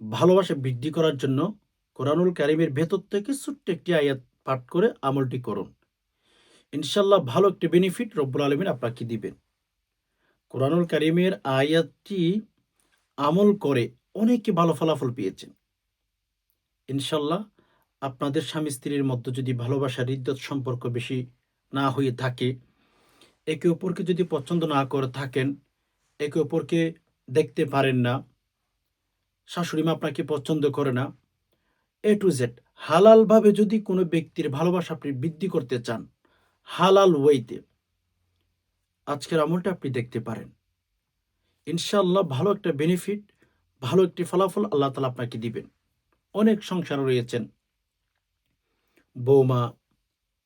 ভালোবাসা বৃদ্ধি করার জন্য কোরআনুল কারিমের ভেতর থেকে ছোট্ট একটি আয়াত পাঠ করে আমলটি করুন। ইনশাল্লাহ ভালো একটি বেনিফিট রব্বুল আলমিন আপনাকে দিবেন। কোরআনুল কারিমের আয়াতটি আমল করে অনেকে ভালো ফলাফল পেয়েছেন। ইনশাল্লাহ আপনাদের স্বামী স্ত্রীর মধ্যে যদি ভালোবাসার হৃদ্যত সম্পর্ক বেশি না হয়ে থাকে, একে অপরকে যদি পছন্দ না করে থাকেন, একে অপরকে দেখতে পারেন না শাশুড়ি মা আপনাকে পছন্দ করে না এ টু জেড হালালভাবে যদি কোনো ব্যক্তির ভালোবাসা আপনি বৃদ্ধি করতে চান, হালাল ওয়েতে। আজকের আমলটা আপনি দেখতে পারেন। ইনশাআল্লাহ ভালো একটা বেনিফিট ভালো একটি ফলাফল আল্লাহ তালা আপনাকে দিবেন। অনেক সংসার রয়েছেন। বৌমা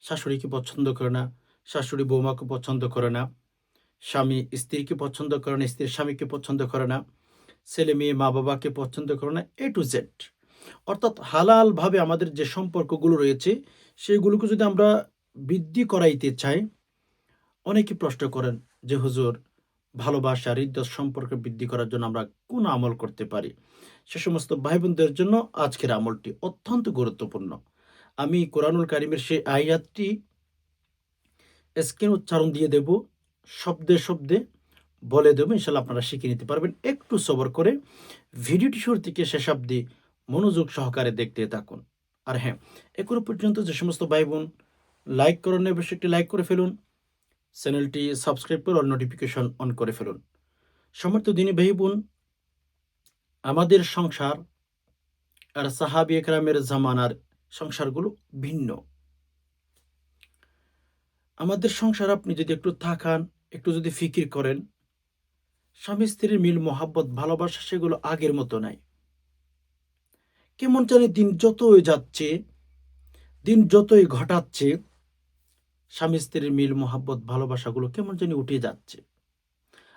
শাশুড়িকে পছন্দ করে না, শাশুড়ি বৌমাকে পছন্দ করে না, স্বামী স্ত্রীকে পছন্দ করে না, স্ত্রীর স্বামীকে পছন্দ করে না ছেলে মেয়ে মা বাবাকে পছন্দ করে না এ টু জেড অর্থাৎ হালালভাবে আমাদের যে সম্পর্কগুলো রয়েছে, সেগুলোকে যদি আমরা বৃদ্ধি করাইতে চাই, অনেকে প্রশ্ন করেন যে, হুজুর, ভালোবাসা, হৃদয় সম্পর্ক বৃদ্ধি করার জন্য আমরা কোন আমল করতে পারি? সে সমস্ত ভাই বোনদের জন্য আজকের আমলটি অত্যন্ত গুরুত্বপূর্ণ। আমি কোরআনুল কারিমের সেই আয়াতটি স্ক্রিন উচ্চারণ দিয়ে দেব, শব্দে শব্দে। বলে দেবো, ইনশাল্লাহ আপনারা শিখে নিতে পারবেন। একটু সবর করে ভিডিওটি শুরু থেকে শেষ অব্দি মনোযোগ সহকারে দেখতে থাকুন। আর হ্যাঁ এখনও পর্যন্ত যে সমস্ত ভাই বোন লাইক করেন অবশ্যই একটি লাইক করে ফেলুন। চ্যানেলটি সাবস্ক্রাইব করে অল নোটিফিকেশন অন করে ফেলুন। সমর্থ দিনী ভাই বোন আমাদের সংসার আর সাহাবি একরামের জামানার সংসারগুলো ভিন্ন। আমাদের সংসার আপনি যদি একটু থাকান, একটু যদি ফিকির করেন স্বামী স্ত্রীর মিল, মোহাব্বত, ভালোবাসা সেগুলো আগের মতো নাই। কেমন জানি দিন যতই যাচ্ছে, দিন যতই ঘটাচ্ছে, স্বামী স্ত্রীর মিল, মোহাব্বত, ভালোবাসাগুলো কেমন জানি উঠে যাচ্ছে।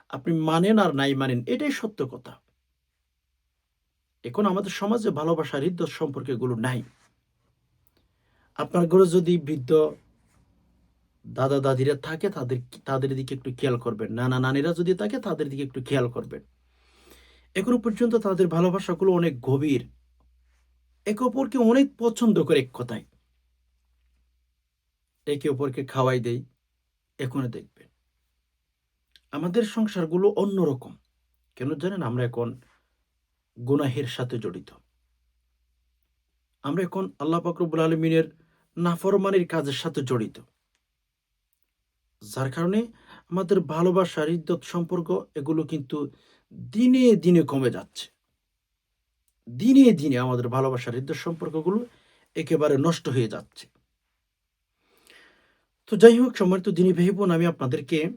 আপনি মানেন আর নাই মানেন, এটাই সত্য কথা। এখন আমাদের সমাজে ভালোবাসার হৃদয় সম্পর্কে এগুলো নাই। আপনার ঘরে যদি বৃদ্ধ দাদা দাদিরা থাকে, তাদের তাদের দিকে একটু খেয়াল করবেন। নানা নানিরা যদি থাকে, তাদের দিকে একটু খেয়াল করবেন। এখনও পর্যন্ত তাদের ভালোবাসাগুলো অনেক গভীর। একে অপরকে অনেক পছন্দ করে এক কথায়। একে অপরকে খাওয়াই দেই, এখনও দেখবেন। আমাদের সংসারগুলো অন্যরকম। কেন জানেন? আমরা এখন গুনাহের সাথে জড়িত। আমরা এখন আল্লাহ পাকরবুল আলমিনের নাফরমানির কাজের সাথে জড়িত। যার কারণে আমাদের ভালোবাসার ইদ্যত সম্পর্ক, এগুলো কিন্তু দিনে দিনে কমে যাচ্ছে। দিনে দিনে আমাদের ভালোবাসার হৃদয় সম্পর্কগুলো একেবারে নষ্ট হয়ে যাচ্ছে। তো যাই হোক, সম্মানিত দিনী ভাই বোন আমি আপনাদেরকে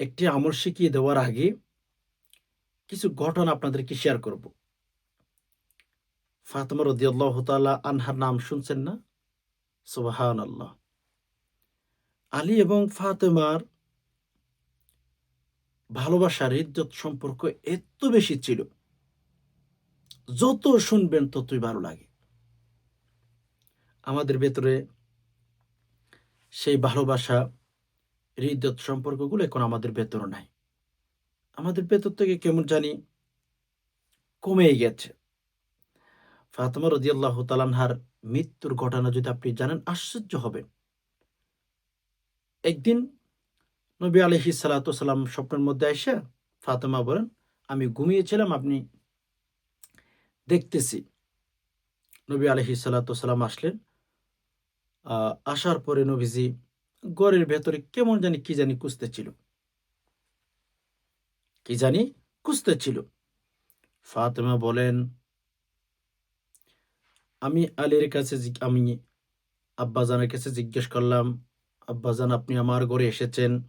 একটি আমল শিখিয়ে দেওয়ার আগে কিছু ঘটনা আপনাদেরকে শেয়ার করব। ফাতেমা রদিয়াল্লাহ তাআলা আনহার নাম শুনছেন না? সুবাহান আল্লাহ আলী এবং ফাতেমার ভালোবাসার ইজ্জত সম্পর্ক এত বেশি ছিল, যত শুনবেন ততই ভালো লাগে। আমাদের ভেতরে সেই ভালোবাসা হৃদত সম্পর্কগুলো এখন আমাদের ভেতরে নাই। আমাদের ভেতর থেকে কেমন জানি কমে গেছে। ফাতেমা রদিয়াল্লাহ তালানহার মৃত্যুর ঘটনা যদি আপনি জানেন, আশ্চর্য হবেন। একদিন নবী আলহি সালাতাম স্বপ্নের মধ্যে এসে ফাতেমা বলেন, আমি ঘুমিয়েছিলাম, আপনি দেখতেছি। নবী আলহি সালাতাম আসলেন। আসার পরে নবীজি গড়ের ভেতরে কেমন জানি কি জানি কুস্তে ছিল কি জানি কুস্তে ছিল ফাতেমা বলেন, আমি আলীর কাছে আমি আব্বাজানের কাছে জিজ্ঞেস করলাম আব্বাজান আপনি আমার ঘরে এসেছেন।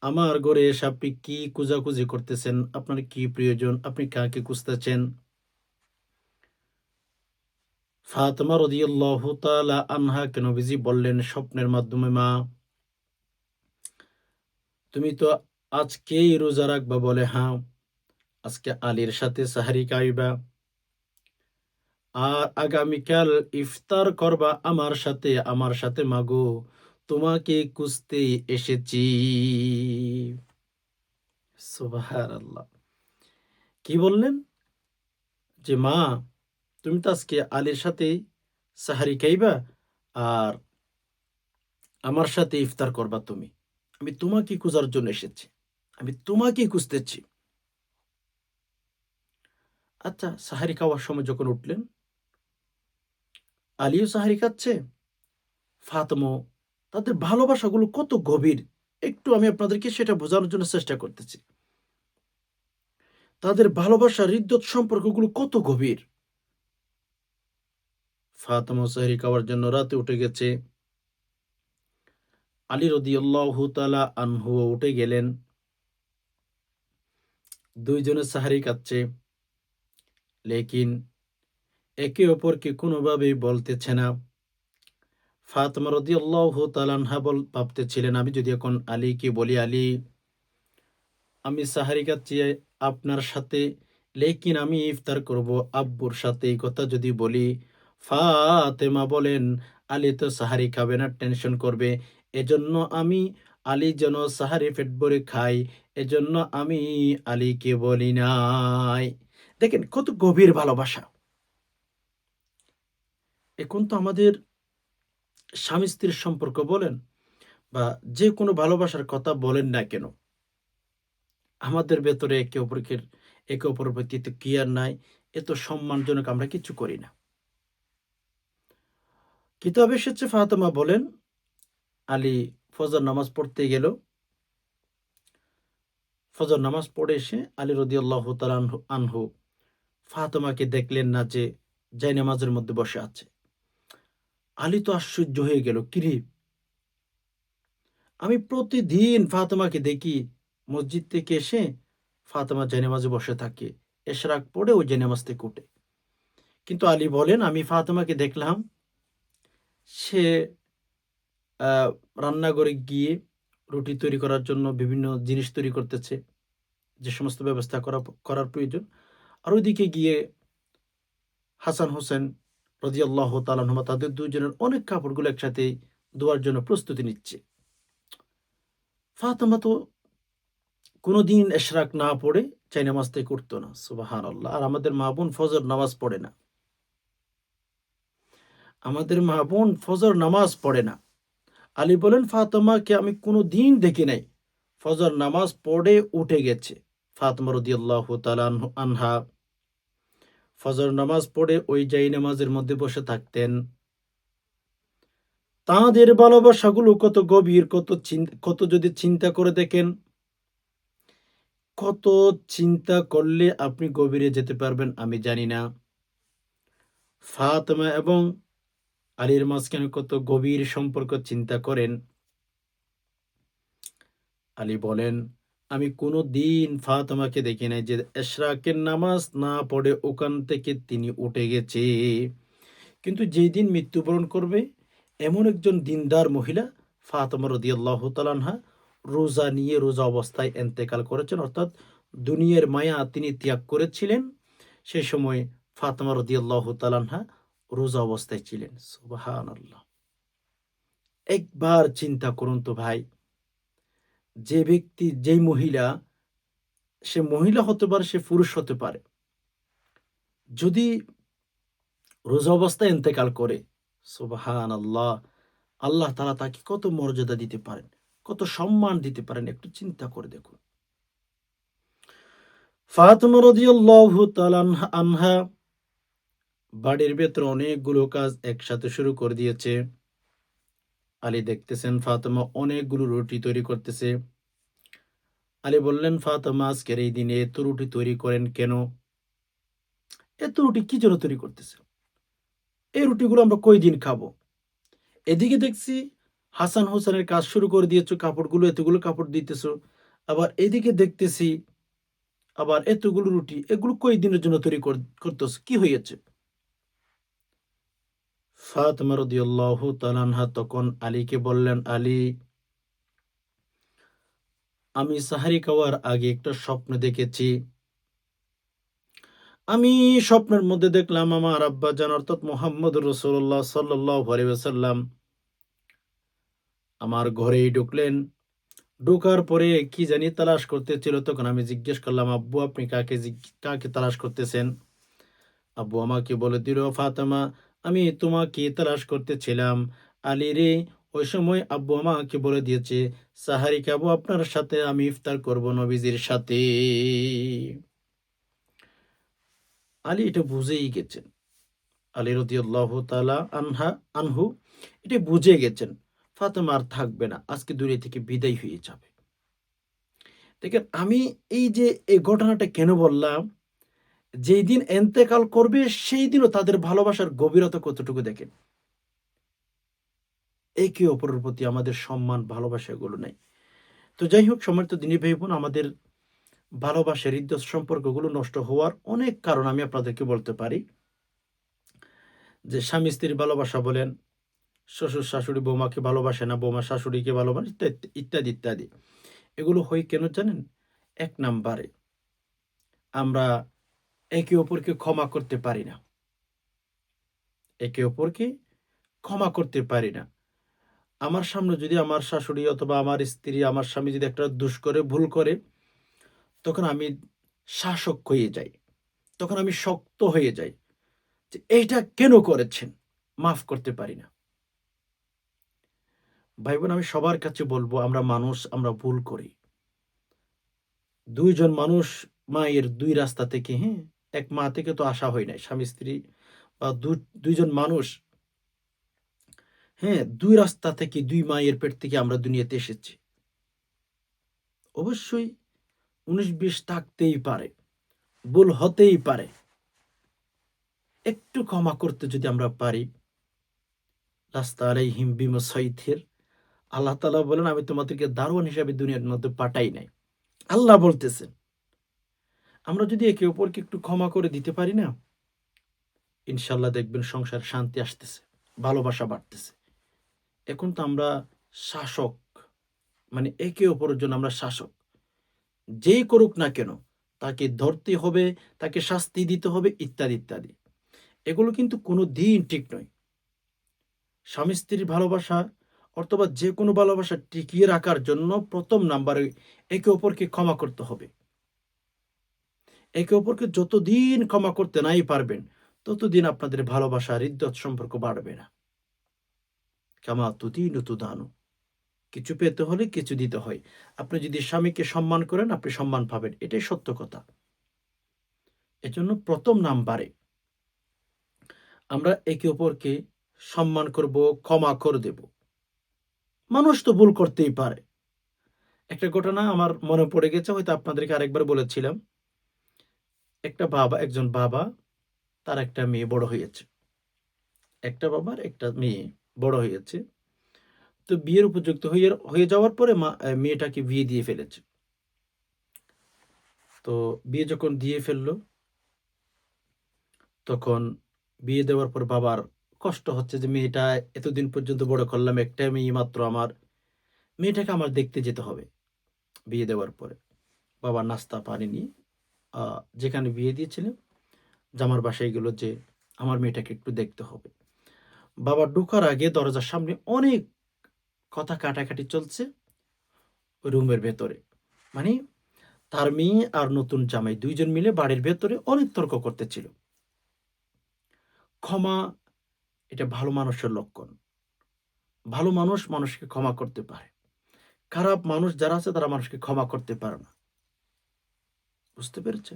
আমার ঘরে এসে আপনি কি কুজাকুজি করতেছেন? আপনার কি প্রয়োজন? আপনি কাকে খুঁজতেছেন? ফাতেমা রদিয়াল্লাহু তাআলা আনহা কেন বিজি বললেন, স্বপ্নের মাধ্যমে মা। তুমি তো আজকেই রোজা রাখবা বলে হ্যাঁ। আজকে আলীর সাথে সাহারি খাইবা আর আগামীকাল ইফতার করবা আমার সাথে আমার সাথে মাগো। তোমাকে কুস্তে এসেছি। কি বললেন? যে, মা, তুমি তো আজকে আলীর সাথে সাহারি খাইবা আর আমার সাথে ইফতার করবা তুমি। আমি তোমাকে খোঁজার জন্য এসেছি। আমি তোমাকেই খুঁজতেছি। আচ্ছা সাহারি খাওয়ার সময় যখন উঠলেন আলীও সাহারি খাচ্ছে, ফাতমো, তাদের ভালোবাসাগুলো কত গভীর। একটু আমি আপনাদেরকে সেটা বোঝানোর জন্য চেষ্টা করতেছি। তাদের ভালোবাসা হৃদ্যত সম্পর্কগুলো কত গভীর। ফাতেমা সাহরি খাওয়ার জন্য রাতে উঠে গেছে। আলী রদি আল্লাহ তালা আনহু উঠে গেলেন। দুইজনে সাহারি খাচ্ছে। লেকিন একে অপরকে কোনোভাবেই বলতেছে না। ফাতেমা আল্লাহ তালানহা বল ভাবতেছিলেন, আমি যদি এখন আলীকে বলি, আলী, আমি সাহারি খাচ্ছি আপনার সাথে, লেকিন আমি ইফতার করব, আব্বুর সাথে এই কথা যদি বলি। ফাতেমা বলেন, আলী তো সাহারি খাবে না, টেনশন করবে। এজন্য আমি আলী যেন সাহারি পেট ভরে খাই এজন্য আমি আলীকে বলি নাই। দেখেন কত গভীর ভালোবাসা। এখন তো আমাদের স্বামী স্ত্রীর সম্পর্ক বলেন বা যে কোনো ভালোবাসার কথা বলেন না কেন, আমাদের ভেতরে একে অপরকে, একে অপরের প্রতি এত কেয়ার নাই, এত সম্মানজনক আমরা কিছু করি না। কিতাব এসেছে ফাতেমা বলেন, আলী ফজর নামাজ পড়তে গেল। ফজর নামাজ পড়ে এসে আলী রদি আল্লাহ আনহু ফাতেমাকে দেখলেন না যে যাই নামাজের মধ্যে বসে আছে। আলী তো আশ্চর্য হয়ে গেল, কিরে? আমি প্রতিদিন ফাতেমাকে দেখি, মসজিদ থেকে এসে ফাতেমা জেনেমাজে বসে থাকে, এশরাক পড়ে ওই জানামাজ থেকে উঠে। কিন্তু আলী বলেন, আমি ফাতেমাকে দেখলাম, সে রান্নাঘরে গিয়ে রুটি তৈরি করার জন্য বিভিন্ন জিনিস তৈরি করতেছে, যে সমস্ত ব্যবস্থা করা, করার প্রয়োজন। আর ওইদিকে গিয়ে হাসান হোসেন রাজিয়াল্লাহ তালানহমা তাদের দুজনের অনেক কাপড়গুলো একসাথে ধোয়ার জন্য প্রস্তুতি নিচ্ছে। ফাতেমা তো কোনোদিন এশরাক না পড়ে চাই নামাজ থেকে করতো না সুবাহান আল্লাহ আর আমাদের মা বোন ফজর নামাজ পড়ে না। আমাদের মা বোন ফজর নামাজ পড়ে না। আলী বলেন, ফাতেমাকে আমি কোনো দিন দেখি নাই। ফজর নামাজ পড়ে উঠে গেছে। ফাতেমা রদিয়াল্লাহ আনহা ফজর নামাজ পড়ে ওই যাই নামাজের মধ্যে বসে থাকতেন। তাঁদের ভালোবাসাগুলো কত গভীর, কত কত যদি চিন্তা করে দেখেন, কত চিন্তা করলে আপনি গভীরে যেতে পারবেন আমি জানি না। ফাতেমা এবং আলীর মাঝখানে কত গভীর সম্পর্ক চিন্তা করেন। আলী বলেন আমি কোনো দিন ফাতেমাকে দেখি নাই যে এশরাকের নামাজ না পড়ে ওখান থেকে তিনি উঠে গেছে। কিন্তু যেই দিন মৃত্যুবরণ করবে, এমন একজন দিনদার মহিলা ফাতেমা রদিয়াল্লাহ তালানহা রোজা নিয়ে রোজা অবস্থায় এন্তেকাল করেছেন। অর্থাৎ দুনিয়ার মায়া তিনি ত্যাগ করেছিলেন, সে সময় ফাতেমা রদিয়াল্লাহ তালানহা রোজা অবস্থায় ছিলেন। আল্লাহ একবার চিন্তা করুন তো ভাই যে ব্যক্তি, যেই মহিলা, সে মহিলা হতে পারে, সে পুরুষ হতে পারে। যদি রোজা অবস্থায় ইন্তেকাল করে সুবাহান আল্লাহ আল্লাহ তালা তাকে কত মর্যাদা দিতে পারেন, কত সম্মান দিতে পারেন, একটু চিন্তা করে দেখুন। ফাতেমা রাদিয়াল্লাহু আনহা বাড়ির ভেতরে অনেকগুলো কাজ একসাথে শুরু করে দিয়েছে। আলী দেখতেছেন ফাতেমা অনেকগুলো রুটি তৈরি করতেছে। আলী বললেন, ফাতেমা, আজকের এই দিনে এত রুটি তৈরি করেন কেন? এত রুটি কি জন্য তৈরি করতেছে? এই রুটিগুলো আমরা কই দিন খাব? এদিকে দেখছি হাসান হোসেনের কাজ শুরু করে দিয়েছ, কাপড়গুলো, এতগুলো কাপড় দিতেছো। আবার এদিকে দেখতেছি, আবার এতগুলো রুটি, এগুলো কই দিনের জন্য তৈরি করতেছ? কি হয়েছে? ফাতেমা রদিয়াল্লাহু তালানহা তখন আলীকে বললেন, আলী, আমি সাহারি খাওয়ার আগে একটা স্বপ্ন দেখেছি। আমি স্বপ্নের মধ্যে দেখলাম আমার আব্বা জান, অর্থাৎ মোহাম্মদ রসুল্লাহ সাল্লাহ আমার ঘরেই ঢুকলেন। ঢোকার পরে কি জানি তালাশ করতেছিল, তখন আমি জিজ্ঞেস করলাম, আব্বু, আপনি কাকে কাকে তালাশ করতেছেন? আব্বু আমাকে বলে দিল, ফাতেমা আমি তোমাকে তালাশ করতেছিলাম। আলী রে, ওই সময় আব্বু আমাকে বলে দিয়েছে সাহারি খাব আপনার সাথে আমি ইফতার করব নবীজির সাথে। আলী এটা বুঝেই গেছেন। আলী রদিয়াল্লাহ তালা আনহা, আনহু এটা বুঝে গেছেন, ফাতেমা আর থাকবে না, আজকে দূরে থেকে বিদায় হয়ে যাবে। দেখেন, আমি এই যে এই ঘটনাটা কেন বললাম যেই দিন এন্তেকাল করবে, সেই দিনও তাদের ভালোবাসার গভীরতা কতটুকু দেখেন একে অপরের প্রতি আমাদের সম্মান, ভালোবাসা এগুলো নেই। তো যাই হোক, সম্মানিত দিনী ভাই বোন, আমাদের ভালোবাসার হৃদয় সম্পর্কগুলো নষ্ট হওয়ার অনেক কারণ আমি আপনাদেরকে বলতে পারি। যে স্বামী স্ত্রীর ভালোবাসা বলেন, শ্বশুর শাশুড়ি বৌমাকে ভালোবাসে না, বৌমা শাশুড়িকে ভালোবাসে ইত্যাদি ইত্যাদি। এগুলো হয় কেন জানেন? এক নাম্বারে আমরা একে অপরকে ক্ষমা করতে পারি না। একে অপরকে ক্ষমা করতে পারি না। আমার সামনে যদি আমার শাশুড়ি অথবা আমার স্ত্রী, আমার স্বামী যদি একটা দুষ করে, ভুল করে, তখন আমি শাসক হয়ে যাই। তখন আমি শক্ত হয়ে যাই যে এইটা কেন করেছেন? মাফ করতে পারি না। ভাই বোন আমি সবার কাছে বলব, আমরা মানুষ, আমরা ভুল করি। দুইজন মানুষ মায়ের দুই রাস্তা থেকে হ্যাঁ এক মা থেকে তো আসা হয় নাই, স্বামী, স্ত্রী বা দুইজন মানুষ। হ্যাঁ দুই রাস্তা থেকে দুই মায়ের পেট থেকে আমরা দুনিয়াতে এসেছি। অবশ্যই উনিশ বিশ থাকতেই পারে, ভুল হতেই পারে। একটু ক্ষমা করতে যদি আমরা পারি রাস্তা আলাই হিমবিম সৈথের আল্লাহ তালা বলেন, আমি তোমাদেরকে দারোয়ান হিসাবে দুনিয়ার মধ্যে পাঠাই নাই। আল্লাহ বলতেছেন আমরা যদি একে অপরকে একটু ক্ষমা করে দিতে পারি না, ইনশাল্লাহ দেখবেন সংসার শান্তি আসতেছে, ভালোবাসা বাড়তেছে। এখন তো আমরা শাসক মানে একে অপরের জন্য আমরা শাসক। যেই করুক না কেন, তাকে ধরতে হবে, তাকে শাস্তি দিতে হবে, ইত্যাদি ইত্যাদি। এগুলো কিন্তু কোনো দিন ঠিক নয়। স্বামী স্ত্রীর ভালোবাসা অথবা যে কোনো ভালোবাসা টিকিয়ে রাখার জন্য প্রথম নাম্বারে একে অপরকে ক্ষমা করতে হবে। একে অপরকে যতদিন ক্ষমা করতে নাই পারবেন, ততদিন আপনাদের ভালোবাসা হৃদ্যত সম্পর্ক বাড়বে না। কামা তুদিন তুদানু। কিছু পেতে হলে কিছু দিতে হয়। আপনি যদি স্বামীকে সম্মান করেন, আপনি সম্মান পাবেন। এটাই সত্য কথা। এজন্য প্রথম নাম্বারে আমরা একে অপরকে সম্মান করব, ক্ষমা করে দেব। মানুষ তো ভুল করতেই পারে। একটা ঘটনা আমার মনে পড়ে গেছে, হয়তো আপনাদেরকে আরেকবার বলেছিলাম। একটা বাবা, একজন বাবা, তার একটা মেয়ে বড় হয়েছে। একটা বাবার, একটা মেয়ে বড় হয়েছে। তো বিয়ের উপযুক্ত হয়ে হয়ে যাওয়ার পরে মা মেয়েটাকে বিয়ে দিয়ে ফেলেছে। তো বিয়ে যখন দিয়ে ফেলল, তখন বিয়ে দেওয়ার পর বাবার কষ্ট হচ্ছে যে, মেয়েটা এতদিন পর্যন্ত বড় করলাম একটা মেয়ে মাত্র আমার। মেয়েটাকে আমার দেখতে যেতে হবে। বিয়ে দেওয়ার পরে বাবা নাস্তা, পানি নিয়ে যেখানে বিয়ে দিয়েছিলেন, জামার বাসায় গেল যে আমার মেয়েটাকে একটু দেখতে হবে। বাবা ঢোকার আগে দরজার সামনে অনেক কথা কাটাকাটি চলছে রুমের ভেতরে। মানে তার মেয়ে আর নতুন জামাই দুইজন মিলে বাড়ির ভেতরে অনেক তর্ক করতেছিল। ক্ষমা এটা ভালো মানুষের লক্ষণ। ভালো মানুষ মানুষকে ক্ষমা করতে পারে। খারাপ মানুষ যারা আছে তারা মানুষকে ক্ষমা করতে পারে না। বুঝতে পেরেছে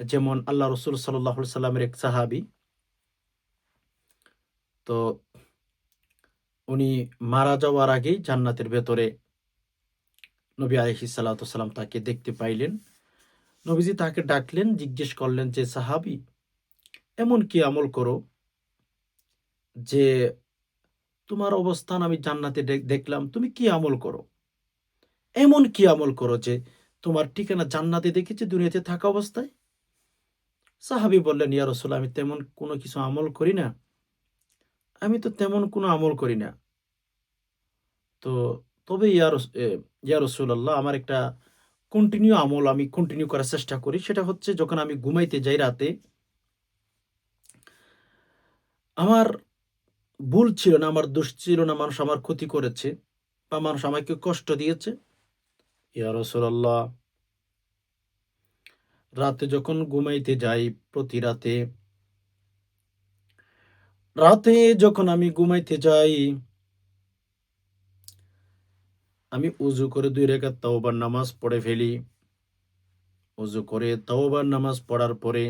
যেমন আল্লাহ রসুল সাল্লাহ সাল্লামের এক সাহাবি, তো উনি মারা যাওয়ার আগেই জান্নাতের ভেতরে নবী আলহি সাল্লাম তাকে দেখতে পাইলেন। নবীজি তাকে ডাকলেন, জিজ্ঞেস করলেন, যে সাহাবি, এমন কি আমল করো যে তোমার অবস্থান আমি জান্নাতে দেখলাম, তুমি কি আমল করো? এমন কি আমল করো যে তোমার ঠিকানা জান্নাতে দেখেছি, দুনিয়াতে থাকা অবস্থায়। সাহাবি বললেন, ইয়া রসুল, আমি তেমন কোনো কিছু আমল করি না। আমি তো তেমন কোনো আমল করি না। তো তবে ইয়া ইয়া রসুল্লাহ আমার একটা কন্টিনিউ আমল আমি কন্টিনিউ করার চেষ্টা করি। সেটা হচ্ছে, যখন আমি ঘুমাইতে যাই রাতে, আমার ভুল ছিল না, আমার দোষ ছিল না, মানুষ আমার ক্ষতি করেছে, বা মানুষ আমাকে কষ্ট দিয়েছে। ইয়া রসুল্লাহ রাতে যখন ঘুমাইতে যাই প্রতি রাতে রাতে যখন আমি ঘুমাইতে যাই, আমি উজু করে দুই রেখাত তাওবার নামাজ পড়ে ফেলি। উজু করে তাওবার নামাজ পড়ার পরে,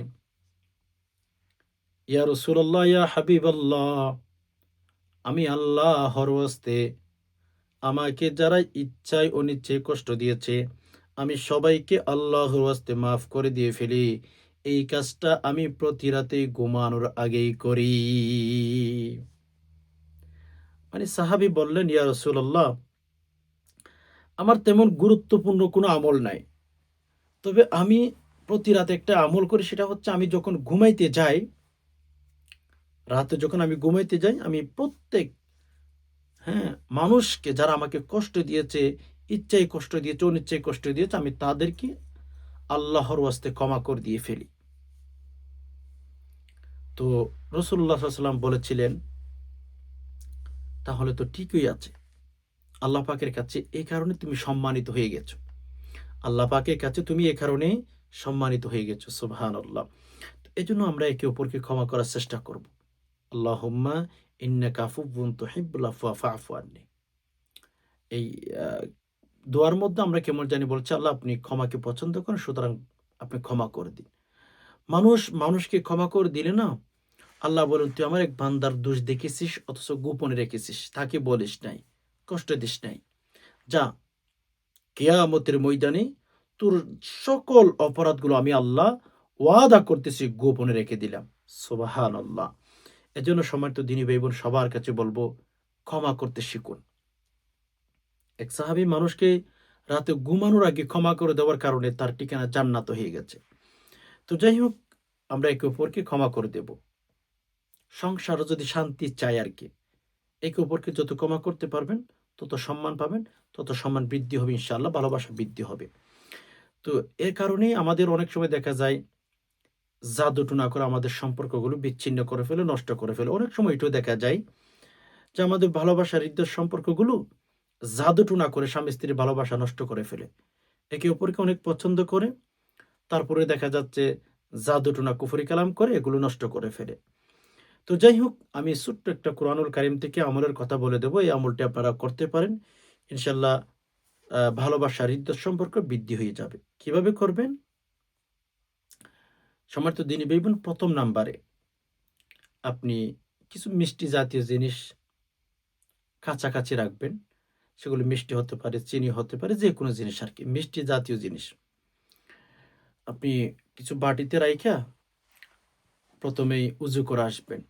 ইয়া রসুল্লাহ ইয়া হাবিব আল্লাহ আমি আল্লাহর ওয়াস্তে আমাকে যারা ইচ্ছায় অনিচ্ছায় কষ্ট দিয়েছে, আমি সবাইকে আল্লাহর ওয়াস্তে মাফ করে দিয়ে ফেলি। এই কাজটা আমি প্রতি রাতে ঘুমানোর আগেই করি। মানে সাহাবি বললেন, ইয়া রসুল্লাহ আমার তেমন গুরুত্বপূর্ণ কোনো আমল নাই। তবে আমি প্রতি রাতে একটা আমল করি, সেটা হচ্ছে আমি যখন ঘুমাইতে যাই, রাতে যখন আমি ঘুমাইতে যাই, আমি প্রত্যেক হ্যাঁ মানুষকে যারা আমাকে কষ্ট দিয়েছে, ইচ্ছায় কষ্ট দিয়েছে, অনিচ্ছায় কষ্ট দিয়েছে, আমি তাদেরকে আল্লাহর ওয়াস্তে ক্ষমা করে দিয়ে ফেলি। তো রসুল্লাহ সাল্লাম বলেছিলেন, তাহলে তো ঠিকই আছে। আল্লাহ পাকের কাছে এই কারণে তুমি সম্মানিত হয়ে গেছো। আল্লাহ পাকের কাছে তুমি এ কারণে সম্মানিত হয়ে গেছো। সুবহান আল্লাহ এই জন্য আমরা একে অপরকে ক্ষমা করার চেষ্টা করব। আল্লাহুম্মা ইন্না কাফুবুন তুহিব্বুল আফওয়া ফাফু আন্নি এই দোয়ার মধ্যে আমরা কেমন জানি বলছি, আল্লাহ আপনি ক্ষমাকে পছন্দ করেন, সুতরাং আপনি ক্ষমা করে দিন। মানুষ, মানুষকে ক্ষমা করে দিলে না, আল্লাহ বলেন, তুই আমার এক বান্দার দোষ দেখেছিস, অথচ গোপনে রেখেছিস। তাকে বলিস নাই, কষ্ট দিস নাই। যা, কেয়ামতের ময়দানে তোর সকল অপরাধগুলো আমি আল্লাহ ওয়াদা করতেছি, গোপনে রেখে দিলাম। সোবাহান আল্লাহ এজন্য সম্মানিত দিনী ভাই বোন সবার কাছে বলব, ক্ষমা করতে শিখুন। এক সাহাবি মানুষকে রাতে ঘুমানোর আগে ক্ষমা করে দেওয়ার কারণে তার ঠিকানা জান্নাত হয়ে গেছে। তো যাই হোক, আমরা একে অপরকে ক্ষমা করে দেব। সংসারও যদি শান্তি চাই আর কি, একে অপরকে যত ক্ষমা করতে পারবেন, তত সম্মান পাবেন, তত সম্মান বৃদ্ধি হবে ইনশাআল্লাহ, ভালোবাসা বৃদ্ধি হবে। তো এর কারণেই আমাদের অনেক সময় দেখা যায় জাদুটুনা করে আমাদের সম্পর্কগুলো বিচ্ছিন্ন করে ফেলে নষ্ট করে ফেলে। অনেক সময় এটাও দেখা যায় যে আমাদের ভালোবাসার হৃদয় সম্পর্কগুলো জাদুটুনা করে স্বামী স্ত্রীর ভালোবাসা নষ্ট করে ফেলে। একে অপরকে অনেক পছন্দ করে তারপরে দেখা যাচ্ছে জাদুটুনা কুফরি কালাম করে এগুলো নষ্ট করে ফেলে। তো যাই হোক আমি ছোট্ট একটা কোরআনুল কারিম থেকে আমলের কথা বলে দেবো। এই আমলটি আপনারা করতে পারেন। ইনশাল্লাহ আহ, ভালোবাসার হৃদয় সম্পর্ক বৃদ্ধি হয়ে যাবে। কীভাবে করবেন? সমর্থ দিনী বেবুন প্রথম নাম্বারে আপনি কিছু মিষ্টি জাতীয় জিনিস কাছাকাছি রাখবেন। সেগুলো মিষ্টি হতে পারে, চিনি হতে পারে যে কোনো জিনিস আর কি, মিষ্টি জাতীয় জিনিস। আপনি কিছু বাটিতে রাইখা প্রথমেই উজু করে আসবেন।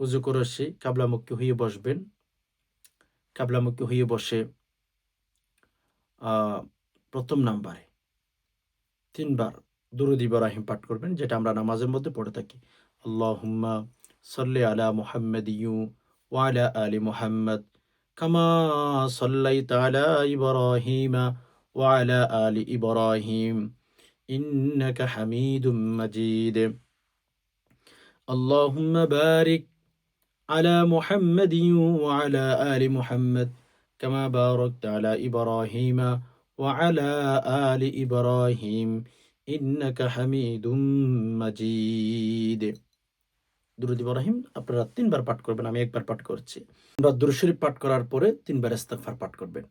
উজু করে এসে কাবলামুখী হয়ে বসবেন। কাবলামুখী হয়ে বসে প্রথম নাম্বারে তিনবার দুরুদ ইব্রাহিম পাঠ করবেন যেটা আমরা নামাজের মধ্যে পড়ে থাকি আল্লাহুম্মা সাল্লি আলা মুহাম্মাদ ইউ ওয়ালা আলি মুহাম্মদ কামা সাল্লাইতা আলা ইব্রাহিমা ওয়ালা আলি ইব্রাহিম ইন্নাকা হামিদুম মাজিদ اللهم بارك على محمد وعلى آل محمد كما باركت على إبراهيم وعلى آل إبراهيم ইন্নাকা হামিদুম মাজিদ দুরুদ ইব্রাহিম, আপনারা তিনবার পাঠ করবেন, আমি একবার পাঠ করছি। আমরা দুরুদ শরীফ পাঠ করার পরে তিনবার ইস্তেগফার পাঠ করবেন।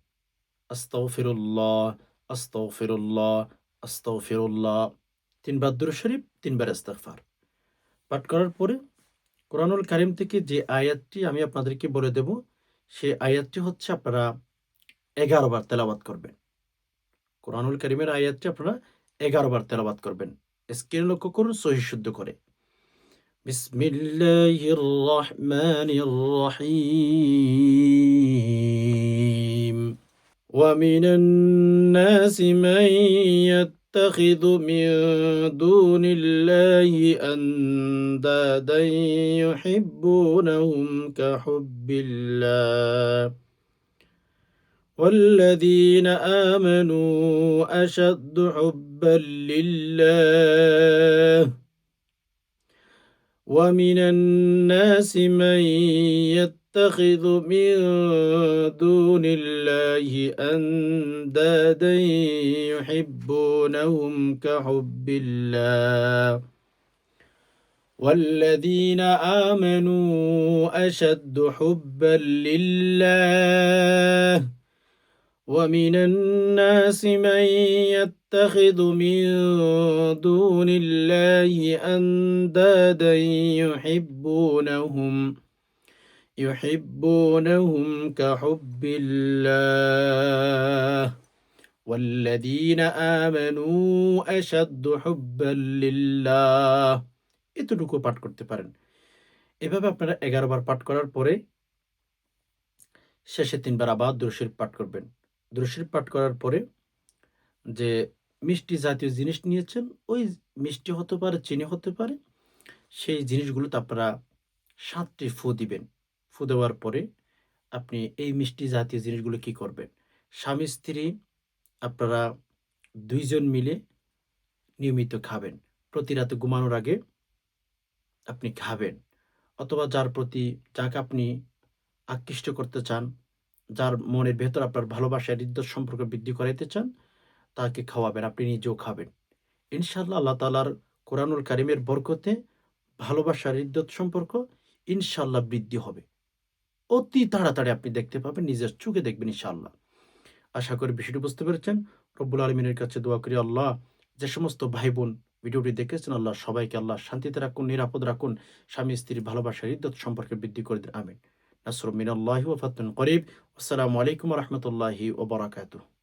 আস্তাগফিরুল্লাহ আস্তাগফিরুল্লাহ আস্তাগফিরুল্লাহ। তিনবার দুরুদ শরীফ, তিনবার ইস্তেগফার। পাঠ করার পরে কোরআনুল কারিম থেকে যে আয়াতটি আমি আপনাদেরকে বলে দেব, সেই আয়াতটি হচ্ছে আপনারা এগারো বার তেলাওয়াত করবেন। কোরআনুল কারিমের আয়াতটি আপনারা এগারো বার তেলাবাত করবেন স্ক্রিনে লক্ষ্য করুন সহি শুদ্ধ করে বিসমিল্লাহির রহমানির রহিম ومن الناس من يتخذ من دون الله أندادا يحبونهم كحب الله والذين آمنوا أشد حبا لله. ومن الناس من يتخذ من دون الله أندادا يحبونهم كحب الله. والذين آمنوا أشد حبا لله. ومن الناس من يتخذ من دون الله أندادا يحبونهم يحبونهم كحب الله والذين آمنوا أشد حبا لله এতটুকু পাঠ করতে পারেন এভাবে আপনারা এগারো বার পাঠ করার পরে শেষে তিনবার আবার দুরশির পাঠ করবেন দুরশির পাঠ করার পরে যে মিষ্টি জাতীয় জিনিস নিয়েছেন, ওই মিষ্টি হতে পারে, চিনি হতে পারে, সেই জিনিসগুলোতে আপনারা সাতটি ফু দিবেন। ফু দেওয়ার পরে আপনি এই মিষ্টি জাতীয় জিনিসগুলো কি করবেন? স্বামী, স্ত্রী আপনারা দুইজন মিলে নিয়মিত খাবেন। প্রতি রাতে ঘুমানোর আগে আপনি খাবেন। অথবা যার প্রতি যাকে আপনি আকৃষ্ট করতে চান যার মনের ভেতর আপনার ভালোবাসা হৃদয় সম্পর্ক বৃদ্ধি করাইতে চান, তাকে খাওয়াবেন, আপনি নিজেও খাবেন। ইনশাল্লাহ আল্লাহ তালার কোরআনুল কারিমের বরকতে ভালোবাসার হৃদয় সম্পর্ক ইনশাল্লাহ বৃদ্ধি হবে। অতি তাড়াতাড়ি আপনি দেখতে পাবেন, নিজের চোখে দেখবেন ইনশাল্লাহ আশা করি বিষয়টি বুঝতে পেরেছেন। রব্বুল আলমিনের কাছে দোয়া করি আল্লাহ, যে সমস্ত ভাই বোন ভিডিওটি দেখেছেন, আল্লাহ সবাইকে আল্লাহ শান্তিতে রাখুন, নিরাপদ রাখুন স্বামী স্ত্রীর ভালোবাসার হৃদয় সম্পর্কে বৃদ্ধি করে দিন। আমিন। نصر من الله وفتح قريب. والسلام عليكم ورحمة الله وبركاته.